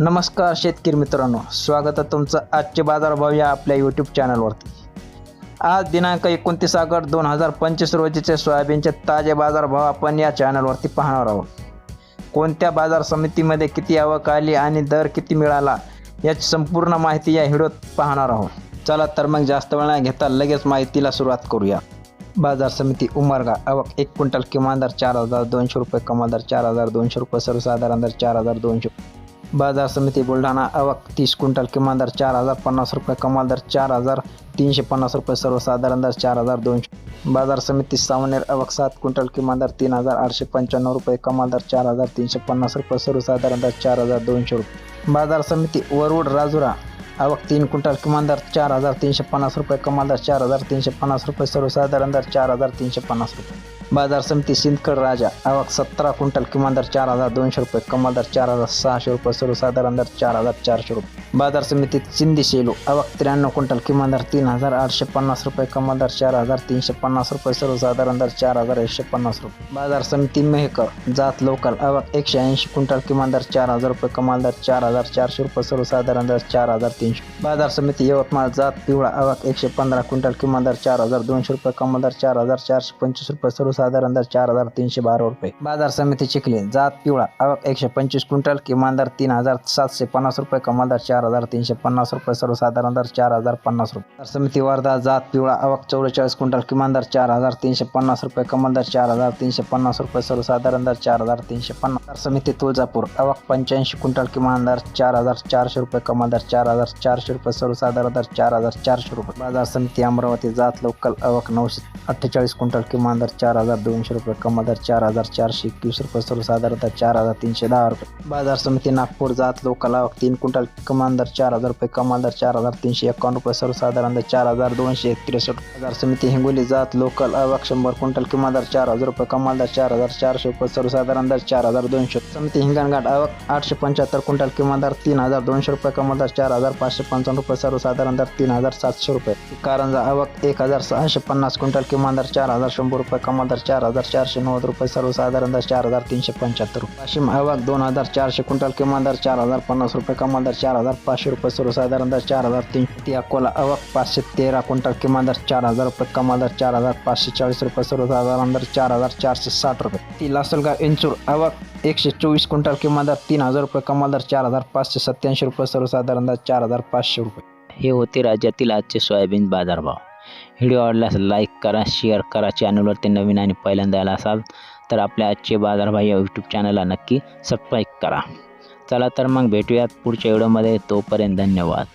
नमस्कार शेतकरी मित्रांनो स्वागत आहे तुमचं आजचे बाजारभाव या आपल्या यूट्यूब चॅनलवरती आज दिनांक एकोणतीस ऑगस्ट दोन हजार पंचवीस रोजीचे सोयाबीनचे ताजे बाजारभाव आपण या चॅनलवरती पाहणार आहोत. कोणत्या बाजार समितीमध्ये किती आवक आली आणि दर किती मिळाला याची संपूर्ण माहिती या व्हिडिओत पाहणार आहोत. चला तर मग जास्त वेळ नाही घेता लगेच माहितीला सुरुवात करूया. बाजार समिती उमरगा आवक एक क्विंटल किमान दर चार हजार दोनशे रुपये कमाल दर चार हजार दोनशे रुपये सर्वसाधारण दर चार हजार दोनशे बाजार समिती बुलढाणा आवक तीस क्विंटल किमान दर चार हजार पन्नास रुपये कमाल दर चार हजार तीनशे पन्नास रुपये सर्वसाधारण दर चार हजार दोनशे. बाजार समिती सावनेर आवक सात क्विंटल किमान दर तीन हजार आठशे पंच्याण्णव रुपये कमाल दर चार हजार तीनशे पन्नास रुपये सर्वसाधारण दर चार हजार दोनशे रुपये. बाजार समिती वरुड राजुरा आवक तीन क्विंटल किमान दर चार हजार तीनशे पन्नास रुपये कमाल दर चार हजार तीनशे पन्नास रुपये सर्वसाधारण दर चार हजार तीनशे पन्नास रुपये. बाजार समिती सिंदखेड राजा आवक सतरा क्विंटल किमान दर चार हजार दोनशे रुपये कमाल दर चार हजार सहाशे रुपये सर्वसाधारण दर चार हजार चारशे रुपये बाजार समितीत चिंदी शेलू आवक त्र्याण्णव क्विंटल किमान दर तीन हजार आठशे पन्नास रुपये कमाल दर चार हजार तीनशे पन्नास रुपये सर्वसाधारण दर चार हजार एकशे पन्नास रुपये बाजार समिती मेहकर जात लोकल आवक एकशे ऐंशी क्विंटल किमान दर चार हजार रुपये कमाल दर चार हजार चारशे रुपये सर्वसाधारण दर चार हजार तीनशे बाजार समिती यवतमाळ जात पिवळा आवक एकशे पंधरा क्विंटल किमान दर चार हजार दोनशे रुपये कमाल दर चार हजार चारशे पंचवीस रुपये सर्व सर्वसाधारण चार हजार तीनशे बारा रुपये बाजार समिती चिखली जात पिवळा आवक एकशे पंचवीस क्विंटल किमान दर तीन हजार सातशे पन्नास रुपये कमाल दर चार हजार तीनशे पन्नास रुपये सर्वसाधारण दर चार हजार पन्नास रुपये बाजार समिती वर्धा जात पिवळा आवक चौवेचाळीस क्विंटल किमान दर चार हजार तीनशे पन्नास रुपये कमाल दर चार हजार तीनशे पन्नास रुपये सर्वसाधारण दर चार हजार तीनशे पन्नास बाजार समिती तुळजापूर आवक पंच्याऐंशी क्विंटल किमान दर चार हजार चारशे रुपये कमाल दर चार हजार चारशे रुपये सर्वसाधारण दर चार हजार चारशे रुपये बाजार समिती अमरावती जात लोकल आवक नऊशे अठ्ठेचाळीस क्विंटल किमान दर चार हजार दोनशे रुपये कमादार चार हजार चारशे एकवीस रुपये सर्वसाधारणतः चार हजार तीनशे दहा रुपये बाजार समिती नागपूर जात लोकल आवक तीन क्विंटल कमाल चार हजार रुपये कमालदार चार हजार तीनशे एकावन्न रुपये सर्वसाधारणतः चार हजार दोनशे त्रेसष्ट बाजार समिती हिंगोली जात लोकल आवक शंभर क्विंटल किमानदार चार हजार रुपये कमालदार चार हजार चारशे रुपये सर्वसाधारण दर चार हजार दोनशे समिती हिंगणघाट अवक आठशे पंच्याहत्तर क्विंटल किमानदार तीन हजार दोनशे रुपये कमांदर चार हजार पाचशे पंचावन्न रुपये सर्वसाधारणतः तीन हजार सातशे रुपये कारंजा आवक एक हजार सहाशे पन्नास क्विंटल किमानदार चार हजार शंभर रुपये कमांदर चार हजार चारशे नव्वद रुपये सर्वसाधारण दर चार हजार तीनशे पंच्याहत्तर रुपये वाशिम आवक दोन हजार चारशे क्विंटल किमान दर चार हजार पन्नास रुपये कमाल दर चार हजार पाचशे रुपये सर्वसाधारण दर चार हजार तीनशे ती अकोला आवक पाचशे तेरा क्विंटल किमान दर चार हजार रुपये कमाल दर चार हजार पाचशे चाळीस रुपये सर्वसाधारण दर चार हजार चारशे साठ रुपये ती लासलगाव इंचूर आवक एकशे चोवीस क्विंटल किमान दर तीन हजार रुपये कमाल दर चार हजार पाचशे सत्याऐंशी रुपये सर्वसाधारण दर चार हजार पाचशे रुपये हे होते राज्यातील आजचे सोयाबीन बाजारभाव व्हिडिओ आवडल्यास लाईक करा शेअर करा. चॅनलवरती नवीन आणि पहिल्यांदा आला असाल तर आपल्या आजचे बाजारभाव या यूट्यूब चॅनलला नक्की सबस्क्राईब करा. चला तर मग भेटूयात पुढच्या व्हिडिओमध्ये तोपर्यंत धन्यवाद.